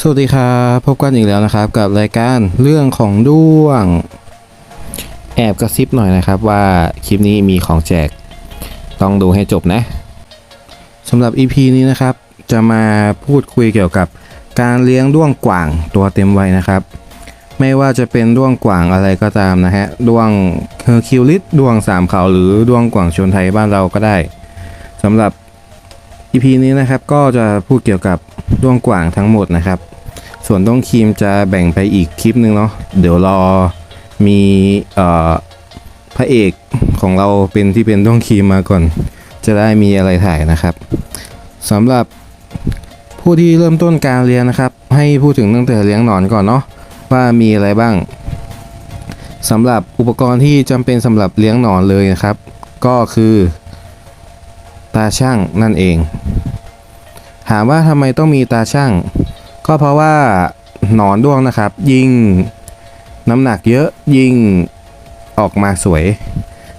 สวัสดีครับพบกันอีกแล้วนะครับกับรายการเรื่องของด้วง แอบกระซิบหน่อยนะครับว่าคลิปนี้มีของแจกต้องดูให้จบนะสำหรับ EP นี้นะครับ จะมาพูดคุยเกี่ยวกับการเลี้ยงด้วงกว่างตัวเต็มวัยนะครับ ไม่ว่าจะเป็นด้วงกว่างอะไรก็ตามนะฮะด้วงเฮอร์คิวลิสด้วงสามเขาหรือด้วงกว่างชนไทยบ้านเราก็ได้สำหรับ EP นี้นะครับก็จะพูดเกี่ยวกับด้วงกว่างทั้งหมดนะครับ ส่วนด้วงครีมจะแบ่งไปอีกคลิปหนึ่งเนาะเดี๋ยวรอมีเอ่อพระเอกของเราเป็นที่เป็นด้วงครีมมาก่อน จะได้มีอะไรถ่ายนะครับสำหรับผู้ที่เริ่มต้นการเลี้ยงนะครับ ให้พูดถึงตั้งแต่เลี้ยงหนอนก่อนเนาะว่ามีอะไรบ้างสำหรับอุปกรณ์ที่จำเป็นสำหรับเลี้ยงหนอนเลยนะครับ ก็คือ ตาช่างนั่นเอง ถามว่าทำไมต้องมีตาช่าง ก็เพราะว่าหนอนด้วงนะครับ ยิ่งน้ำหนักเยอะยิ่งออกมาสวย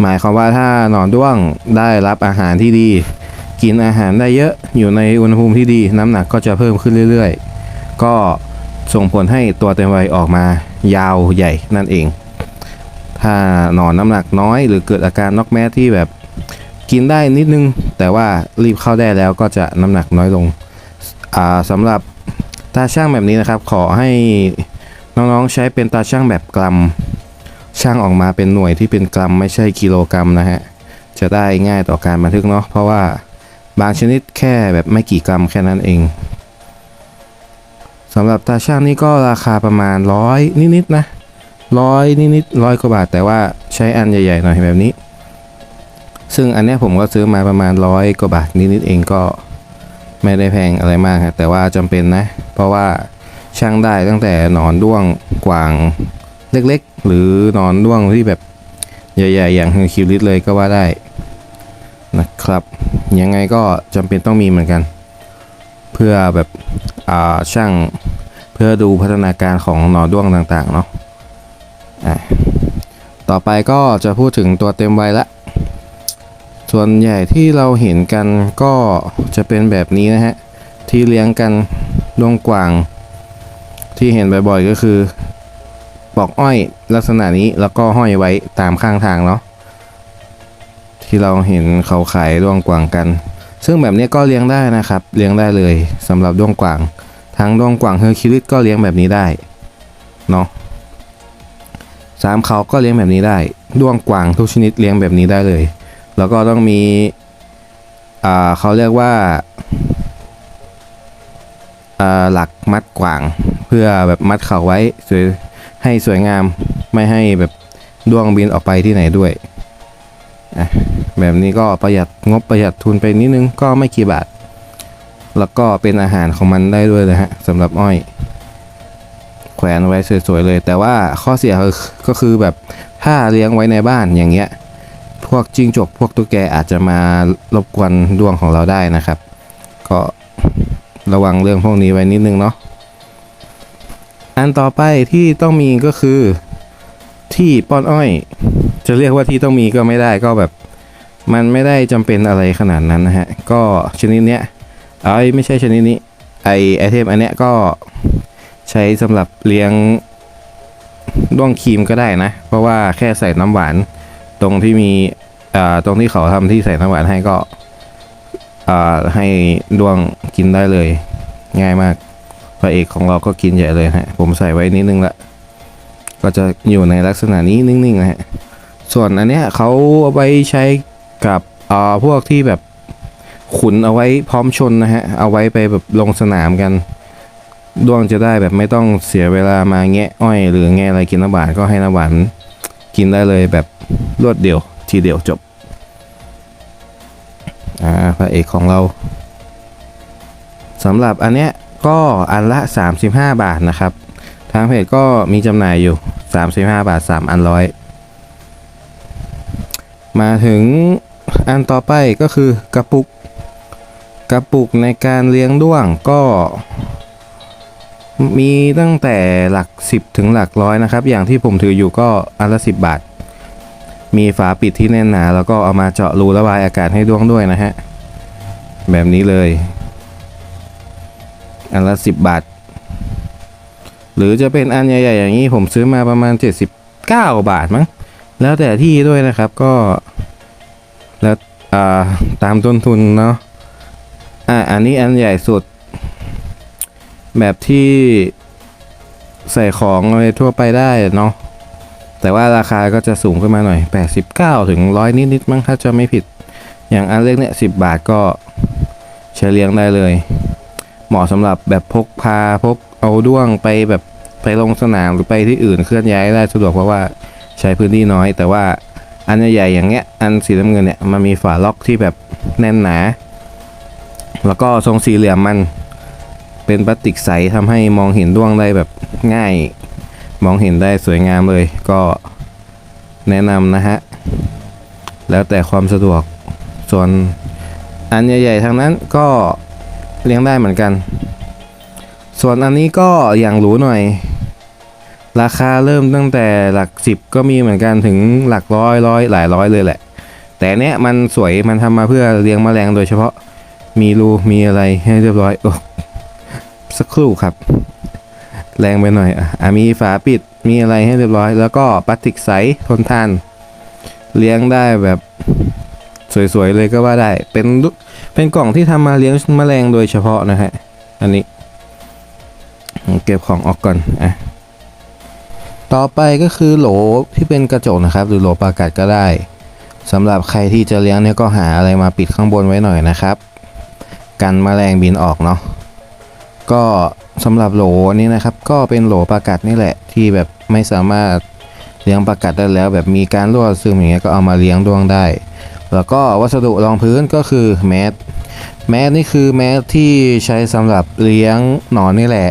หมายความว่าถ้าหนอนด้วงได้รับอาหารที่ดี กินอาหารได้เยอะอยู่ในอุณหภูมิที่ดี น้ำหนักก็จะเพิ่มขึ้นเรื่อยๆ ก็ส่งผลให้ตัวเต็มวัยออกมายาวใหญ่นั่นเอง ถ้าหนอนน้ำหนักน้อยหรือเกิดอาการน็อกแมสที่แบบ กินได้นิดนึง แต่ว่ารีบเข้าได้แล้วก็จะน้ำหนักน้อยลงอ่าสำหรับตาช่างแบบนี้นะครับ ขอให้น้องๆใช้เป็นตาช่างแบบกรัมช่างออกมาเป็นหน่วยที่เป็นกรัมไม่ใช่กิโลกรัมนะฮะจะได้ง่ายต่อการบันทึกเนาะเพราะว่าบางชนิดแค่แบบไม่กี่กรัมแค่นั้นเองสำหรับตาช่างนี่ก็ราคาประมาณร้อยนิดๆนะร้อยนิดๆร้อยกว่าบาท แต่ว่าใช้อันใหญ่ๆหน่อยแบบนี้ ซึ่งอันนี้ผมก็ซื้อมาประมาณร้อยกว่าบาทนิดๆเองก็ไม่ได้แพงอะไรมากครับแต่ว่าจำเป็นนะ เพราะว่าช่างได้ตั้งแต่หนอนด้วงกวางเล็กๆ หรือหนอนด้วงที่แบบใหญ่ๆ อย่างเฮอร์คิวลิสเลยก็ว่าได้นะครับ ยังไงก็จำเป็นต้องมีเหมือนกัน เพื่อแบบอ่าช่างเพื่อดูพัฒนาการของหนอนด้วงต่างๆเนาะอะต่อไปก็จะพูดถึงตัวเต็มวัยละ ส่วนใหญ่ที่เราเห็นกันก็จะเป็นแบบนี้นะฮะ ที่เลี้ยงกันดวงกวาง ที่เห็นบ่อยๆก็คือปอกอ้อยลักษณะนี้แล้วก็ห้อยไว้ตามข้างทางเนาะที่เราเห็นเขาขายดวงกวางกัน ซึ่งแบบนี้ก็เลี้ยงได้นะครับ เลี้ยงได้เลยสำหรับดวงกวาง ทั้งดวงกวางเฮอร์คิวลิสก็เลี้ยงแบบนี้ได้เนาะสามเขาก็เลี้ยงแบบนี้ได้ดวงกวางทุกชนิดเลี้ยงแบบนี้ได้เลย แล้วก็ต้องมีอ่าเขาเรียกว่าอ่าหลักมัดกวาง เพื่อแบบมัดเข่าไว้สวยให้สวยงามไม่ให้แบบดวงบินออกไปที่ไหนด้วยอะแบบนี้ก็ประหยัดงบประหยัดทุนไปนิดนึงก็ไม่กี่บาท แล้วก็เป็นอาหารของมันได้ด้วยเลยฮะสำหรับอ้อย แขวนไว้สวยๆเลย แต่ว่าข้อเสียก็คือแบบถ้าเลี้ยงไว้ในบ้านอย่างเงี้ย พวกจิ้งจกพวกตุ๊กแกอาจจะมารบกวนดวงของเราได้นะครับ ก็ระวังเรื่องพวกนี้ไว้นิดนึงเนาะอันต่อไปที่ต้องมีก็คือ ที่ป้อนอ้อย จะเรียกว่าที่ต้องมีก็ไม่ได้ก็แบบ มันไม่ได้จำเป็นอะไรขนาดนั้นนะฮะ ก็ชนิดเนี้ยเอ้ไม่ใช่ชนิดนี้ไอไอเทมอันเนี้ยก็ใช้สำหรับเลี้ยงด้วงครีมก็ได้นะ เพราะว่าแค่ใส่น้ำหวาน ตรงที่มีอ่าตรงที่เขาทำที่ใส่น้ำหวานให้ก็อ่าให้ดวงกินได้เลย ง่ายมากพระเอกของเราก็กินใหญ่เลยฮะ ผมใส่ไว้นิดนึงละ ก็จะอยู่ในลักษณะนี้นิ่งๆนะฮะ ส่วนอันเนี้ยเขาเอาไว้ใช้กับอ่าพวกที่แบบขุนเอาไว้พร้อมชนนะฮะ เอาไว้ไปแบบลงสนามกัน ดวงจะได้แบบไม่ต้องเสียเวลามาแงะอ้อย หรือแงะอะไรกินน้ำหวานก็ให้น้ำหวานกินได้เลยแบบ รวดเดียว ทีเดียวจบ อ่าพระเอกของเราสำหรับอันเนี้ยก็อันละ 35 บาทนะครับ ทางเพจก็มีจำหน่ายอยู่ 35 บาท 3 อันร้อย มาถึงอันต่อไปก็คือกระปุก กระปุกในการเลี้ยงด้วงก็มีตั้งแต่หลัก 10 ถึงหลักร้อยนะครับ อย่างที่ผมถืออยู่ก็อันละ 10 บาท มีฝาปิดที่แน่นหนา แล้วก็เอามาเจาะรูระบายอากาศให้ด้วงด้วยนะฮะ แบบนี้เลย อันละ 10 บาท หรือจะเป็นอันใหญ่ๆอย่างนี้ผมซื้อมาประมาณ 79 บาทมั้ง แล้วแต่ที่ด้วยนะครับก็ แล้วาตามต้นทุนเนาะ อ่าอันนี้อันใหญ่สุด แบบที่ใส่ของอะไรทั่วไปได้เนาะ แต่ว่าราคาก็จะสูงขึ้นมาหน่อย 89 ถึงร้อยนิดๆมั้งถ้าจะไม่ผิด อย่างอันเล็กเนี่ย 10 บาทก็ใช้เลี้ยงได้เลย เหมาะสำหรับแบบพกพาพกเอาด้วงไปแบบไปลงสนามหรือไปที่อื่นเคลื่อนย้ายได้สะดวกเพราะว่าใช้พื้นที่น้อย แต่ว่าอันใหญ่ๆอย่างเงี้ย อันสีน้ำเงินเนี่ยมันมีฝาล็อกที่แบบแน่นหนา แล้วก็ทรงสี่เหลี่ยมมันเป็นพลาสติกใสทำให้มองเห็นด้วงได้แบบง่าย มองเห็นได้สวยงามเลยก็แนะนำนะฮะ แล้วแต่ความสะดวกส่วนอันใหญ่ๆทางนั้นก็เลี้ยงได้เหมือนกัน ส่วนอันนี้ก็อย่างหรูหน่อย ราคาเริ่มตั้งแต่หลักสิบก็มีเหมือนกันถึงหลักร้อยร้อยหลายร้อยเลยแหละ แต่เนี้ยมันสวยมันทำมาเพื่อเลี้ยงแมลงโดยเฉพาะมีรูมีอะไรให้เรียบร้อยอสักครู่ครับ แรงไปหน่อยอะมีฝาปิดมีอะไรให้เรียบร้อย แล้วก็พลาสติกใสทนทาน เลี้ยงได้แบบสวยๆเลยก็ว่าได้ เป็นเป็นกล่องที่ทำมาเลี้ยงแมลงโดยเฉพาะนะฮะ อันนี้ เก็บของออกก่อนอะต่อไปก็คือโหลที่เป็นกระจกนะครับ หรือโหลปากัดก็ได้สำหรับใครที่จะเลี้ยงเนี่ยก็หาอะไรมาปิดข้างบนไว้หน่อยนะครับ กันแมลงบินออกเนาะ ก็สำหรับโหลนี้นะครับ ก็เป็นโหลปลากัดนี่แหละที่แบบไม่สามารถเลี้ยงปลากัดได้แล้ว แบบมีการรั่วซึมอย่างเงี้ยก็เอามาเลี้ยงดวงได้ แล้วก็วัสดุรองพื้นก็คือแมสแมสนี่คือแมสที่ใช้สำหรับเลี้ยงหนอนนี่แหละ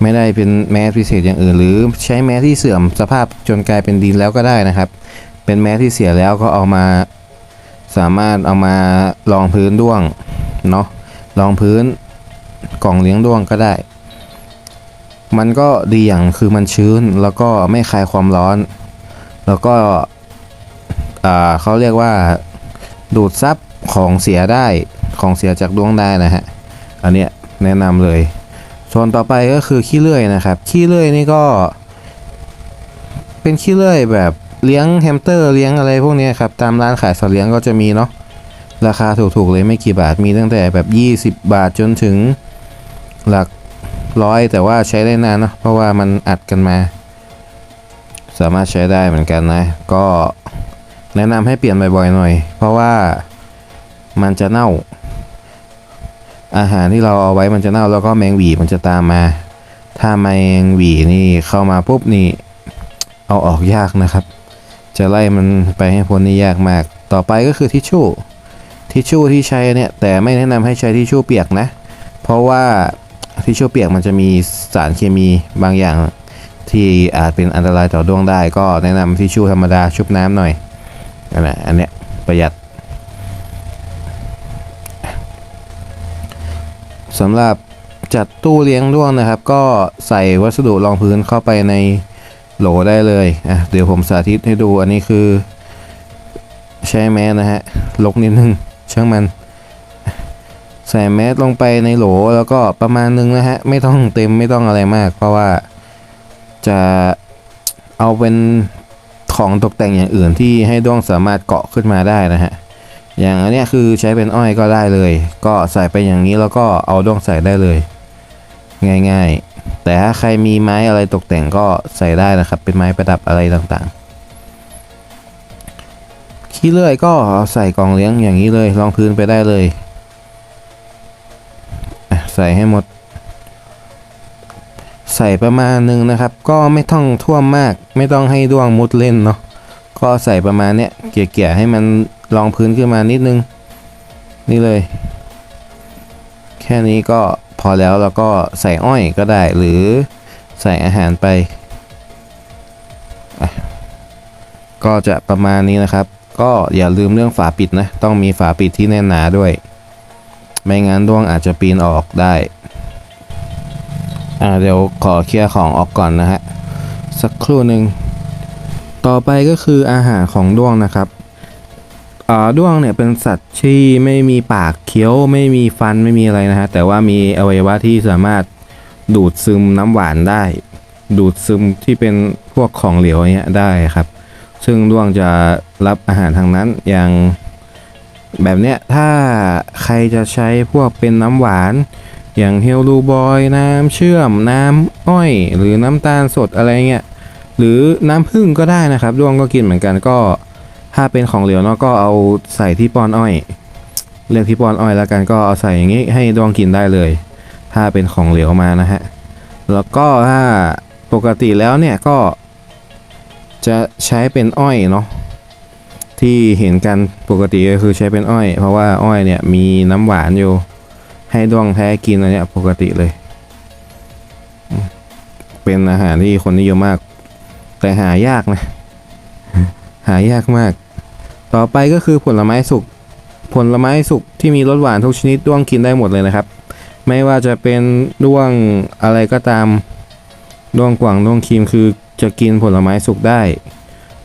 ไม่ได้เป็นแมสพิเศษอย่างอื่น หรือใช้แมสที่เสื่อมสภาพจนกลายเป็นดินแล้วก็ได้นะครับ เป็นแมสที่เสียแล้วก็เอามาสามารถเอามารองพื้นด้วงเนาะรองพื้น กล่องเลี้ยงด้วงก็ได้ มันก็ดีอย่างคือมันชื้นแล้วก็ไม่คายความร้อน แล้วก็เขาเรียกว่าดูดซับของเสียได้ของเสียจากดวงได้นะฮะ อันเนี้ยแนะนำเลย ส่วนต่อไปก็คือขี้เลื่อยนะครับ ขี้เลื่อยนี่ก็ เป็นขี้เลื่อยแบบเลี้ยงแฮมสเตอร์เลี้ยงอะไรพวกเนี้ยครับ ตามร้านขายสัตว์เลี้ยงก็จะมีเนาะราคาถูกๆเลยไม่กี่บาทมีตั้งแต่แบบ 20 บาทจนถึง หลักร้อยแต่ว่าใช้ได้นานนะเพราะว่ามันอัดกันมา สามารถใช้ได้เหมือนกันนะ ก็แนะนำให้เปลี่ยนบ่อยๆหน่อย เพราะว่ามันจะเน่า อาหารที่เราเอาไว้มันจะเน่าแล้วก็แมงหวีมันจะตามมา ถ้าแมงหวีนี่เข้ามาปุ๊บนี่เอาออกยากนะครับ จะไล่มันไปให้พ้นนี่ยากมาก ต่อไปก็คือทิชชู่ทิชชู่ที่ใช้เนี่ยแต่ไม่แนะนำให้ใช้ทิชชู่เปียกนะ เพราะว่า ทิชชู่เปียกมันจะมีสารเคมีบางอย่างที่อาจเป็นอันตรายต่อดวงได้ ก็แนะนำทิชชู่ธรรมดาชุบน้ำหน่อยนั่นแหละอันเนี้ยประหยัดสำหรับจัดตู้เลี้ยงด้วงนะครับ ก็ใส่วัสดุรองพื้นเข้าไปในโหลได้เลยอะเดี๋ยวผมสาธิตให้ดูอันนี้คือ ใช้แมสนะฮะลกนิดนึงช่างมัน ใส่แมสลงไปในโหลแล้วก็ประมาณนึงนะฮะ ไม่ต้องเต็มไม่ต้องอะไรมาก เพราะว่าจะเอาเป็นของตกแต่งอย่างอื่นที่ให้ด้วงสามารถเกาะขึ้นมาได้นะฮะ อย่างอันนี้คือใช้เป็นอ้อยก็ได้เลย ก็ใส่ไปอย่างนี้แล้วก็เอาด้วงใส่ได้เลย ง่ายๆ แต่ถ้าใครมีไม้อะไรตกแต่งก็ใส่ได้นะครับ เป็นไม้ประดับอะไรต่างๆ ขี้เลื่อยก็ใส่กล่องเลี้ยงอย่างนี้เลยรองพื้นไปได้เลย ใส่ให้หมด ใส่ประมาณนึงนะครับ ก็ไม่ต้องท่วมมาก ไม่ต้องให้ดวงมุดเล่นเนาะก็ใส่ประมาณเนี้ยเกี่ยๆให้มันรองพื้นขึ้นมานิดนึง นี่เลย แค่นี้ก็พอแล้วแล้วก็ใส่อ้อยก็ได้หรือใส่อาหารไป ก็จะประมาณนี้นะครับ ก็อย่าลืมเรื่องฝาปิดนะ ต้องมีฝาปิดที่แน่นหนาด้วย ไม่งั้นดวงอาจจะปีนออกได้อ่าเดี๋ยวขอเคลียร์ของออกก่อนนะฮะ สักครู่หนึ่ง ต่อไปก็คืออาหารของด้วงนะครับอ่าด้วงเนี่ยเป็นสัตว์ที่ไม่มีปากเคี้ยว ไม่มีฟันไม่มีอะไรนะฮะ แต่ว่ามีอวัยวะที่สามารถดูดซึมน้ำหวานได้ ดูดซึมที่เป็นพวกของเหลวเงี้ยได้ครับ ซึ่งด้วงจะรับอาหารทางนั้นอย่าง แบบเนี้ยถ้าใครจะใช้พวกเป็นน้ำหวาน อย่างเฮลลูบอยน้ำเชื่อมน้ำอ้อย หรือน้ำตาลสดอะไรเงี้ยหรือน้ำผึ้งก็ได้นะครับด้วงก็กินเหมือนกันก็ ถ้าเป็นของเหลวเนาะก็เอาใส่ที่ป้อนอ้อยเรียกที่ป้อนอ้อยแล้วกันก็เอาใส่อย่างนี้ให้ด้วงกินได้เลย ถ้าเป็นของเหลวมานะฮะแล้วก็ถ้าปกติแล้วเนี่ยก็จะใช้เป็นอ้อยเนาะ ที่เห็นกันปกติก็คือใช้เป็นอ้อย เพราะว่าอ้อยเนี่ยมีน้ำหวานอยู่ ให้ด้วงแท้กินอันเนี้ยปกติเลย เป็นอาหารที่คนนิยมมาก แต่หายากนะ หายากมาก ต่อไปก็คือผลไม้สุกผลไม้สุกที่มีรสหวานทุกชนิดด้วงกินได้หมดเลยนะครับ ไม่ว่าจะเป็นด้วงอะไรก็ตามด้วงกวางด้วงครีมคือจะกินผลไม้สุกได้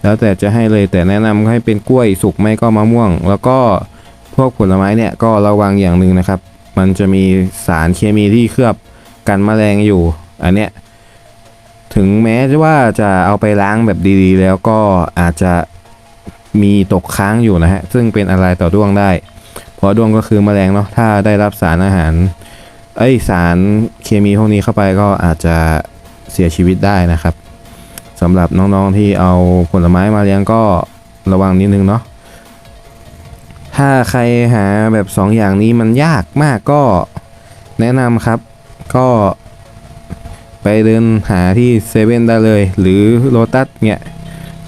แล้วแต่จะให้เลยแต่แนะนำให้เป็นกล้วยสุกไม่ก็มะม่วง แล้วก็พวกผลไม้เนี่ยก็ระวังอย่างหนึ่งนะครับ มันจะมีสารเคมีที่เคลือบกันแมลงอยู่ อันเนี้ยถึงแม้ว่าจะเอาไปล้างแบบดีๆ แล้วก็อาจจะมีตกค้างอยู่นะฮะ ซึ่งเป็นอะไรต่อด้วงได้ เพราะด้วงก็คือแมลงเนาะ ถ้าได้รับสารอาหาร เอ้ยสารเคมีพวกนี้เข้าไปก็อาจจะเสียชีวิตได้นะครับ สำหรับน้องๆที่เอาผลไม้มาเลี้ยงก็ระวังนิดนึงเนาะถ้าใครหาแบบ 2 อย่างนี้มันยากมากก็แนะนำครับ ก็ไปเดินหาที่เซเว่นได้เลย หรือโ o ตัสเนี่ย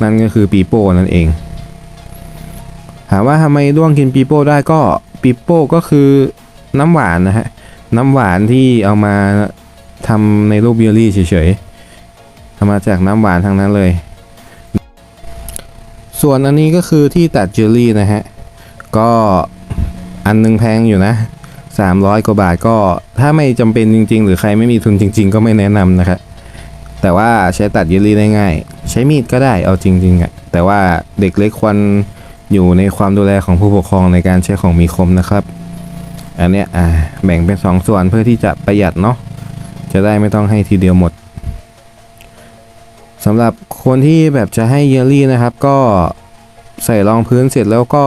นั่นก็คือปีโป้นั่นเอง ถามว่าทำไมด้วงกินปีโป้ได้ก็ปีโป้ก็คือน้ำหวานนะฮะ น้ำหวานที่เอามาทำในรูปเยลลี่เฉยๆ ทำมาจากน้ำหวานทั้งนั้นเลย ส่วนอันนี้ก็คือที่ตัดเจลลี่นะฮะ ก็อันหนึงแพงอยู่นะ 300 กว่าบาทก็ถ้าไม่จำเป็นจริง ๆ หรือใครไม่มีทุนจริง ๆ ก็ไม่แนะนำนะครับแต่ว่าใช้ตัดเยลลี่ได้ง่าย ใช้มีดก็ได้เอาจริงๆอะแต่ว่าเด็กเล็กควรอยู่ในความดูแลของผู้ปกครองในการใช้ของมีคมนะครับ อันเนี้ยอ่าแบ่งเป็นสองส่วนเพื่อที่จะประหยัดเนาะจะได้ไม่ต้องให้ทีเดียวหมด สำหรับคนที่แบบจะให้เยลลี่นะครับ ก็ใส่รองพื้นเสร็จแล้วก็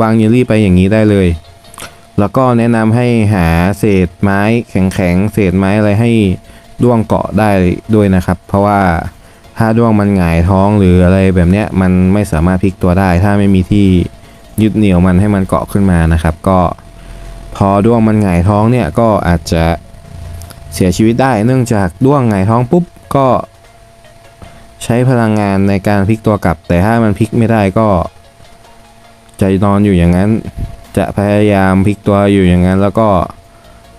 วางเยลลี่ไปอย่างนี้ได้เลย แล้วก็แนะนำให้หาเศษไม้แข็งๆเศษไม้อะไรให้ด้วงเกาะได้ด้วยนะครับ เพราะว่าถ้าด้วงมันหงายท้องหรืออะไรแบบเนี้ยมันไม่สามารถพลิกตัวได้ ถ้าไม่มีที่ยึดเหนี่ยวมันให้มันเกาะขึ้นมานะครับ ก็พอด้วงมันหงายท้องเนี่ยก็อาจจะเสียชีวิตได้ เนื่องจากด้วงหงายท้องปุ๊บก็ ใช้พลังงานในการพลิกตัวกลับ แต่ถ้ามันพลิกไม่ได้ก็ ใจนอนอยู่อย่างนั้น จะพยายามพลิกตัวอยู่อย่างนั้น แล้วก็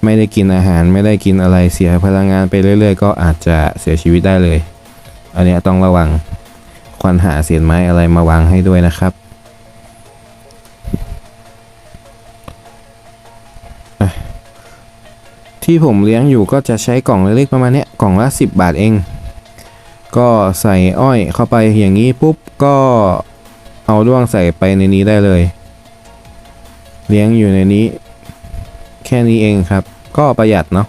ไม่ได้กินอาหารไม่ได้กินอะไรเสียพลังงานไปเรื่อย ๆ ก็อาจจะเสียชีวิตได้เลย อันนี้ต้องระวังควรหาเศษไม้อะไรมาวางให้ด้วยนะครับที่ผมเลี้ยงอยู่ก็จะใช้กล่องเล็กๆประมาณนี้กล่องละ 10 บาทเอง ก็ใส่อ้อยเข้าไปอย่างนี้ปุ๊บก็เอาด้วงใส่ไปในนี้ได้เลย เลี้ยงอยู่ในนี้ แค่นี้เองครับ ก็ประหยัดเนาะ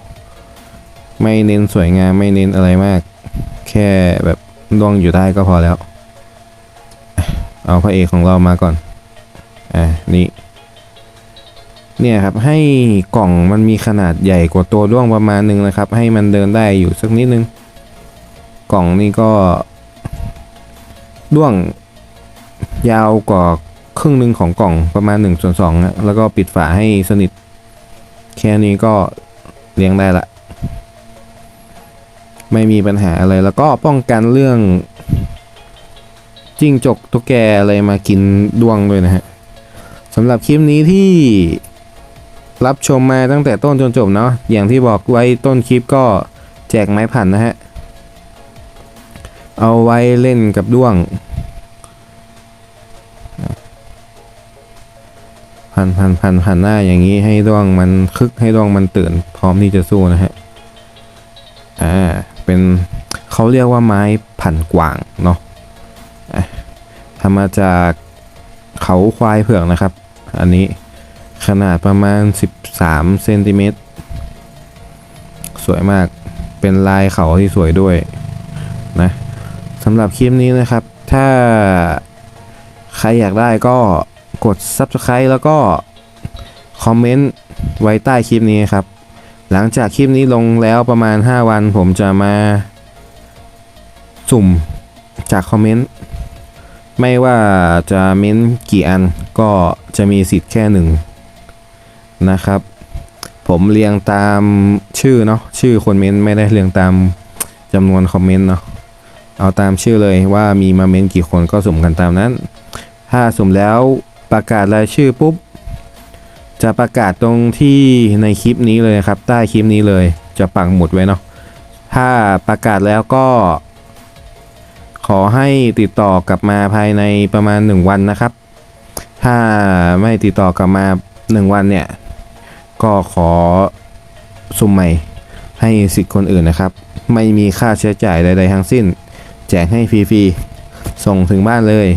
ไม่เน้นสวยงามไม่เน้นอะไรมาก แค่แบบด้วงอยู่ได้ก็พอแล้ว เอาพระเอกของเรามาก่อนอ่านี่เนี่ยครับให้กล่องมันมีขนาดใหญ่กว่าตัวด้วงประมาณหนึงนะครับ ให้มันเดินได้อยู่สักนิดนึง กล่องนี่ก็ด้วงยาวกว่าครึ่งหนึ่งของกล่องประมาณ1ส่วน2นะแล้วก็ปิดฝาให้สนิท แค่นี้ก็เลี้ยงได้ละ ไม่มีปัญหาอะไรแล้วก็ป้องกันเรื่องจิ้งจกตุ๊กแกอะไรมากินดวงด้วยนะฮะสำหรับคลิปนี้ที่รับชมมาตั้งแต่ต้นจนจบเนาะอย่างที่บอกไว้ต้นคลิปก็แจกไม้ผันนะฮะ เอาไว้เล่นกับด้วงพันพันพันพันหน้าอย่างนี้ให้ด้วงมันคึกให้ด้วงมันตื่น พร้อมที่จะสู้นะฮะอ่าเป็นเขาเรียกว่าไม้ผันกวางเนาะอะทำมาจากเขาควายเผือกนะครับ อันนี้ขนาดประมาณ 13เซนติเมตรสวยมากเป็นลายเขาที่สวยด้วยนะ สำหรับคลิปนี้นะครับ ถ้าใครอยากได้ก็กด Subscribe แล้วก็คอมเมนต์ไว้ใต้คลิปนี้ครับ หลังจากคลิปนี้ลงแล้วประมาณ 5 วันผมจะมาสุ่มจากคอมเมนต์ไม่ว่าจะเม้นกี่อันก็จะมีสิทธิ์แค่หนึ่งนะครับ ผมเรียงตามชื่อเนาะชื่อคนเม้นไม่ได้เรียงตามจำนวนคอมเมนต์เนาะ เอาตามชื่อเลยว่ามีมาเมนกี่คนก็สุ่มกันตามนั้น ถ้าสุ่มแล้วประกาศรายชื่อปุ๊บ จะประกาศตรงที่ในคลิปนี้เลยครับ ใต้คลิปนี้เลยจะปักหมุดไว้เนาะถ้าประกาศแล้วก็ ขอให้ติดต่อกลับมาภายในประมาณ 1 วันนะครับ ถ้าไม่ติดต่อกลับมา 1 วันเนี่ย ก็ขอสุ่มใหม่ให้สิทธิ์คนอื่นนะครับ ไม่มีค่าใช้จ่ายใด ๆ ทั้งสิ้น แจกให้ฟรีๆ ส่งถึงบ้านเลย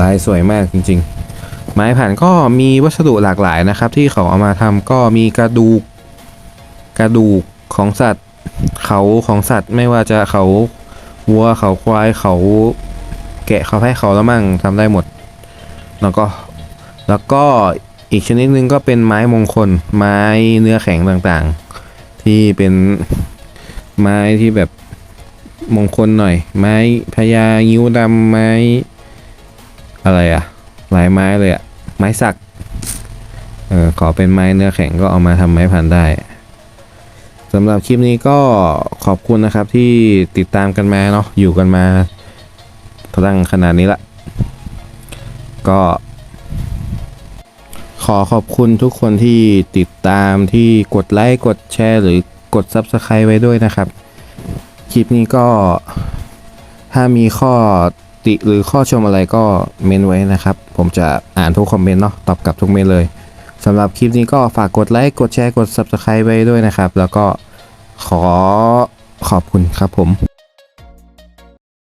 ลายสวยมากจริงๆ ไม้ผ่านก็มีวัสดุหลากหลายนะครับ ที่เขาเอามาทำก็มีกระดูก กระดูกของสัตว์ เขาของสัตว์ไม่ว่าจะเขาวัวเขาควายเขาแกะเขาให้เขาแล้วมั่งทำได้หมด แล้วก็แล้วก็อีกชนิดหนึงก็เป็นไม้มงคล ไม้เนื้อแข็งต่างๆ ที่เป็นไม้ที่แบบ มงคลหน่อย ไม้พญางิ้วดำไม้ อะไรอะหลายไม้เลยอะไม้สัก เออขอเป็นไม้เนื้อแข็งก็เอามาทำไม้ผ่านได้สำหรับคลิปนี้ก็ขอบคุณนะครับที่ติดตามกันมาเนาะอยู่กันมาตั้งขนาดนี้ละก็ขอขอบคุณทุกคนที่ติดตามที่กดไลค์กดแชร์หรือกด Subscribe ไว้ด้วยนะครับ คลิปนี้ก็ถ้ามีข้อติหรือข้อชมอะไรก็เมนไว้นะครับ ผมจะอ่านทุกคอมเมนต์เนาะตอบกลับทุกเมนเลยสำหรับคลิปนี้ก็ฝากกดไลค์กดแชร์กด Subscribe ไว้ด้วยนะครับ แล้วก็ขอขอบคุณครับผม